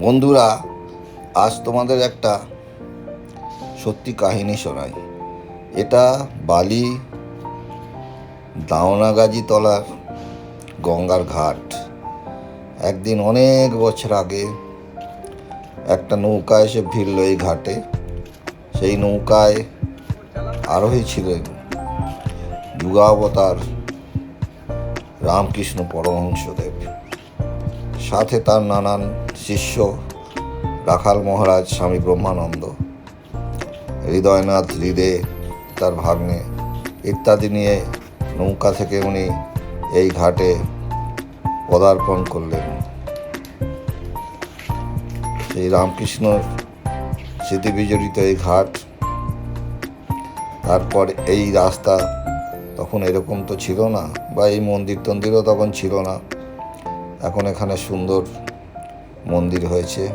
বন্ধুরা, আজ তোমাদের একটা সত্যি কাহিনী শোনাই। এটা বালি দাওনাগাজি তলার গঙ্গার ঘাট। একদিন অনেক বছর আগে একটা নৌকা এসে ভিড়ল এই ঘাটে। সেই নৌকায় আরোহী ছিলেন যুগাবতার রামকৃষ্ণ পরমহংসদেব। সাথে তার নানান শিষ্য রাখাল মহারাজ স্বামী ব্রহ্মানন্দ। হৃদয়নাথ হৃদে তার ভাগ্নে ইত্যাদি নিয়ে নৌকা থেকে উনি এই ঘাটে পদার্পণ করলেন। সেই রামকৃষ্ণর স্মৃতি বিজড়িত এই ঘাট, তারপর এই রাস্তা তখন এরকম তো ছিল না বা এই মন্দির টন্দিরও তখন ছিল না। এখন এখানে সুন্দর মন্দির হয়েছে।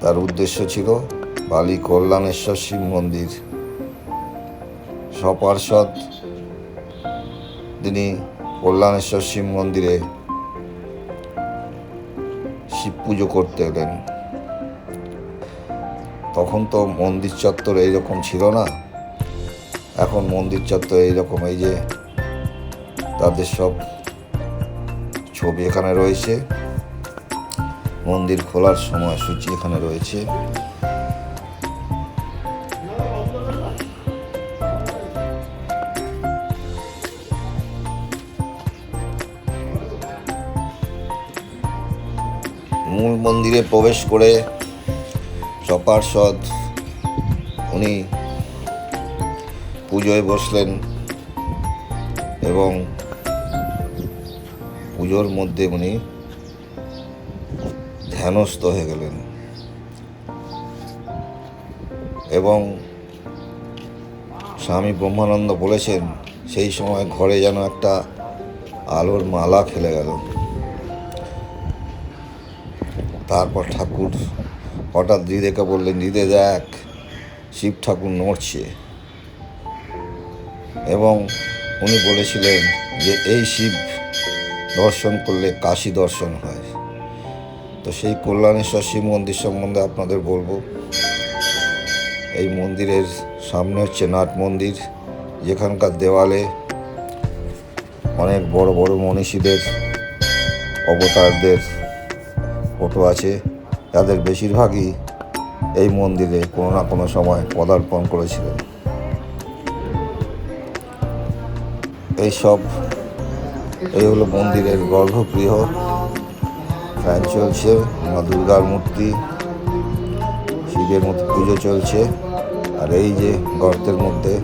তার উদ্দেশ্য ছিল বালি কল্যাণেশ্বর শিব মন্দির। সপার্ষদ তিনি কল্যাণেশ্বর শিব মন্দিরে শিব পুজো করতে এলেন। তখন তো মন্দির চত্বর এইরকম ছিল না। এখন মন্দির চত্বর এইরকম, এই যে তাদের সব ছবি এখানে রয়েছে। মন্দির খোলার সময়সূচি এখানে রয়েছে। মূল মন্দিরে প্রবেশ করে সপার্ষদ উনি পুজোয় বসলেন এবং পুজোর মধ্যে উনি ধ্যানস্থ হয়ে গেলেন এবং স্বামী ব্রহ্মানন্দ বলেছেন, সেই সময় ঘরে যেন একটা আলোর মালা খেলে গেল। তারপর ঠাকুর হঠাৎ দিদিকে বললেন দিদে দেখ, শিব ঠাকুর নড়ছে। এবং উনি বলেছিলেন যে এই শিব দর্শন করলে কাশী দর্শন হয়। তো সেই কল্যাণেশ্বর শিব মন্দির সম্বন্ধে আপনাদের বলব। এই মন্দিরের সামনে হচ্ছে নাট মন্দির। যেখানকার দেওয়ালে অনেক বড় বড় মনীষীদের, অবতারদের ফটো আছে। তাদের বেশিরভাগই এই মন্দিরে কোনো না কোনো সময় পদার্পণ করেছিলেন। এইসব, এই হলো মন্দিরের গর্ভগৃহ। ফ্যান চলছে, মা দুর্গার মূর্তি, শিবের মূর্তি পুজো চলছে। আর এই যে গর্তের মধ্যে,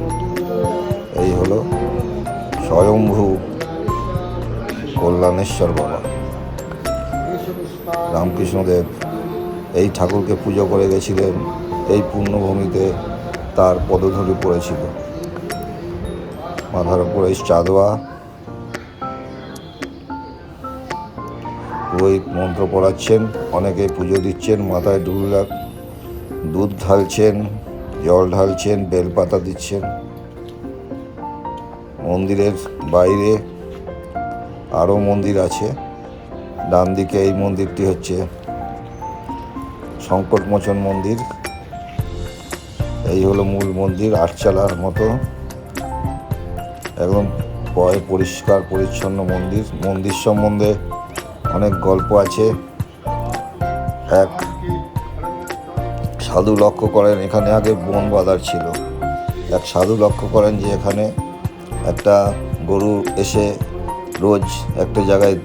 এই হলো স্বয়ম্ভু কল্যাণেশ্বর বাবা। রামকৃষ্ণদেব এই ঠাকুরকে পুজো করে গেছিলেন, এই পুণ্যভূমিতে তার পদধূলি পড়েছিল। মাথার উপর চাঁদোয়া পুরোহিত মন্ত্র পড়াচ্ছেন, অনেকে পুজো দিচ্ছেন, মাথায় লাখ দুধ ঢালছেন, জল ঢালছেন, বেলপাতা দিচ্ছেন। মন্দিরের বাইরে আরও মন্দির আছে। ডান দিকে এই মন্দিরটি হচ্ছে সংকটমোচন মন্দির। এই হলো মূল মন্দির, আটচালার মতো। একদম পরিষ্কার, পরিচ্ছন্ন মন্দির। মন্দির সম্বন্ধে অনেক গল্প আছে। এক সাধু লক্ষ্য করেন, এখানে আগে বন বাঁধার ছিল। এক সাধু লক্ষ্য করেন যে এখানে একটা গরু এসে রোজ একটা জায়গায়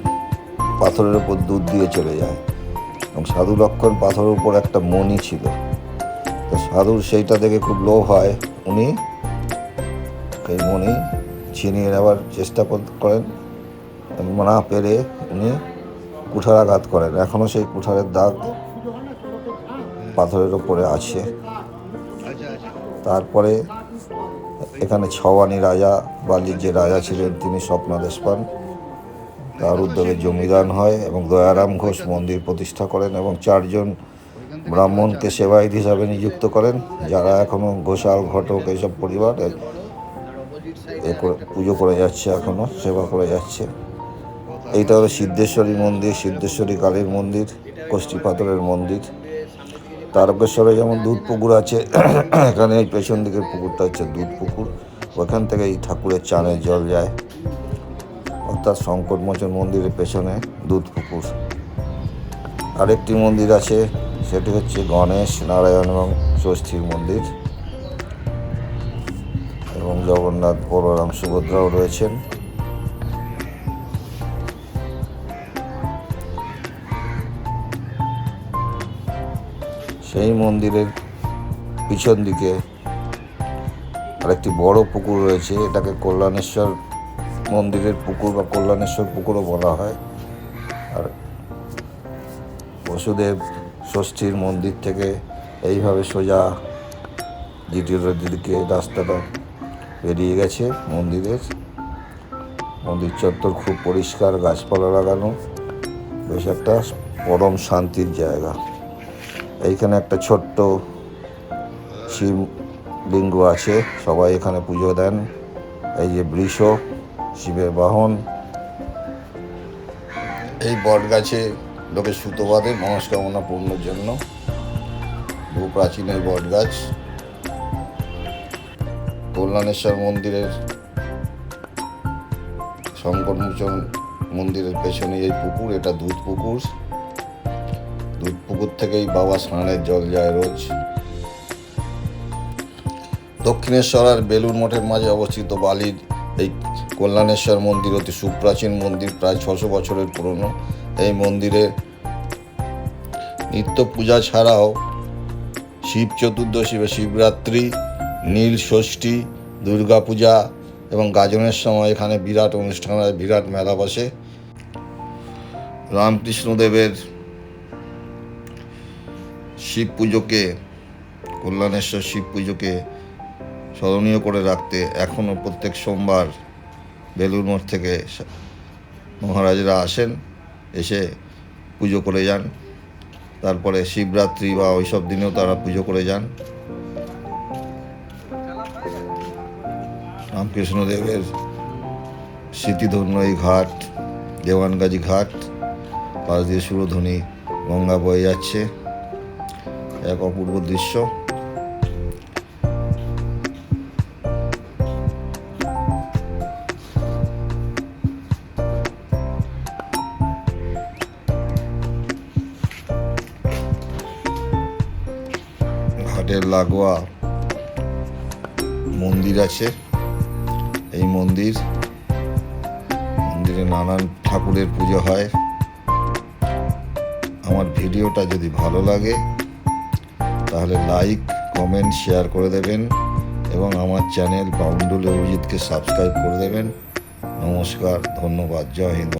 পাথরের উপর দুধ দিয়ে চলে যায়। এবং সাধু লক্ষণ পাথরের উপর একটা মণি ছিল। তো সাধুর সেইটা দেখে খুব লোভ হয়। উনি এই মণি ছিনিয়ে নেওয়ার চেষ্টা কর- করেন। না পেরে উনি কুঠারাঘাত করেন। এখনও সেই কুঠারের দাগ পাথরের ওপরে আছে। তারপরে এখানে ছওয়ানি রাজা বালির যে রাজা ছিলেন, তিনি স্বপ্নাদেশ পান তার উদ্যোগে জমিদান হয় এবং দয়ারাম ঘোষ মন্দির প্রতিষ্ঠা করেন এবং চারজন ব্রাহ্মণকে সেবায়িত হিসাবে নিযুক্ত করেন, যারা এখনও ঘোষাল, ঘটক এইসব পরিবার এ করে, পুজো করে যাচ্ছে এখনও সেবা করে যাচ্ছে। এইটা হলো সিদ্ধেশ্বরী মন্দির, সিদ্ধেশ্বরী কালীর মন্দির কষ্টি পাথরের মন্দির। তারকেশ্বরে যেমন দুধ পুকুর আছে, এখানে এই পেছন দিকের পুকুরটা হচ্ছে দুধ পুকুর। ওখান থেকে এই ঠাকুরের চানের জল যায়। অর্থাৎ সংকটমোচন মন্দিরের পেছনে দুধ পুকুর। আরেকটি মন্দির আছে, সেটি হচ্ছে গণেশ নারায়ণ এবং ষষ্ঠীর মন্দির। এবং জগন্নাথ বলরাম সুভদ্রাও রয়েছেন। সেই মন্দিরের পিছন দিকে আরেকটি বড় পুকুর রয়েছে, এটাকে কল্যাণেশ্বর মন্দিরের পুকুর বা কল্যাণেশ্বর পুকুরও বলা হয়। আর বসুদেব ষষ্ঠীর মন্দির থেকে এইভাবে সোজা জিটি রোডের দিকে রাস্তাটা বেরিয়ে গেছে মন্দিরের। মন্দির চত্বর খুব পরিষ্কার, গাছপালা লাগানো। বেশ একটা পরম শান্তির জায়গা। এইখানে একটা ছোট্ট শিব লিঙ্গ আছে, সবাই এখানে পুজো দেন। এই যে বৃষ, শিবের বাহন। এই বট গাছে লোকে সুতো বাঁধে, মনস্কামনা পূর্ণের জন্য। বহু প্রাচীন এই বট গাছ। কল্যাণেশ্বর মন্দিরের শঙ্করমোচন মন্দিরের পেছনে এই পুকুর, এটা দুধ পুকুর। দুধ পুকুর থেকেই বাবা স্নানের জল যায় রোজ। দক্ষিণেশ্বর আর বেলুর মঠের মাঝে অবস্থিত বালির এই কল্যাণেশ্বর মন্দির অতি সুপ্রাচীন মন্দির, প্রায় ছশো বছরের পুরনো। এই মন্দিরে নিত্য পূজা ছাড়াও শিব চতুর্দশী বা শিবরাত্রি নীল ষষ্ঠী, দুর্গা পূজা এবং গাজনের সময় এখানে বিরাট অনুষ্ঠান হয়, বিরাট মেলা বসে। রামকৃষ্ণদেবের শিব পুজোকে, কল্যাণেশ্বর শিব পুজোকে স্মরণীয় করে রাখতে এখনও প্রত্যেক সোমবার বেলুর মঠ থেকে মহারাজরা আসেন, এসে পুজো করে যান। তারপরে শিবরাত্রি বা ওইসব দিনেও তারা পুজো করে যান। রামকৃষ্ণদেবের স্মৃতিধন্য এই ঘাট, দেওয়ানগাজী ঘাট, পাশ দিয়ে সুরধ্বনি গঙ্গা বয়ে যাচ্ছে, এক অপূর্ব দৃশ্য। ঘাটের লাগোয়া মন্দির আছে। এই মন্দির। মন্দিরে নানান ঠাকুরের পুজো হয়। আমার ভিডিওটা যদি ভালো লাগে, তাহলে লাইক কমেন্ট শেয়ার করে দেবেন এবং আমার চ্যানেল বাউন্ডুল অভিজিৎকে সাবস্ক্রাইব করে দেবেন। নমস্কার, ধন্যবাদ, জয় হিন্দ।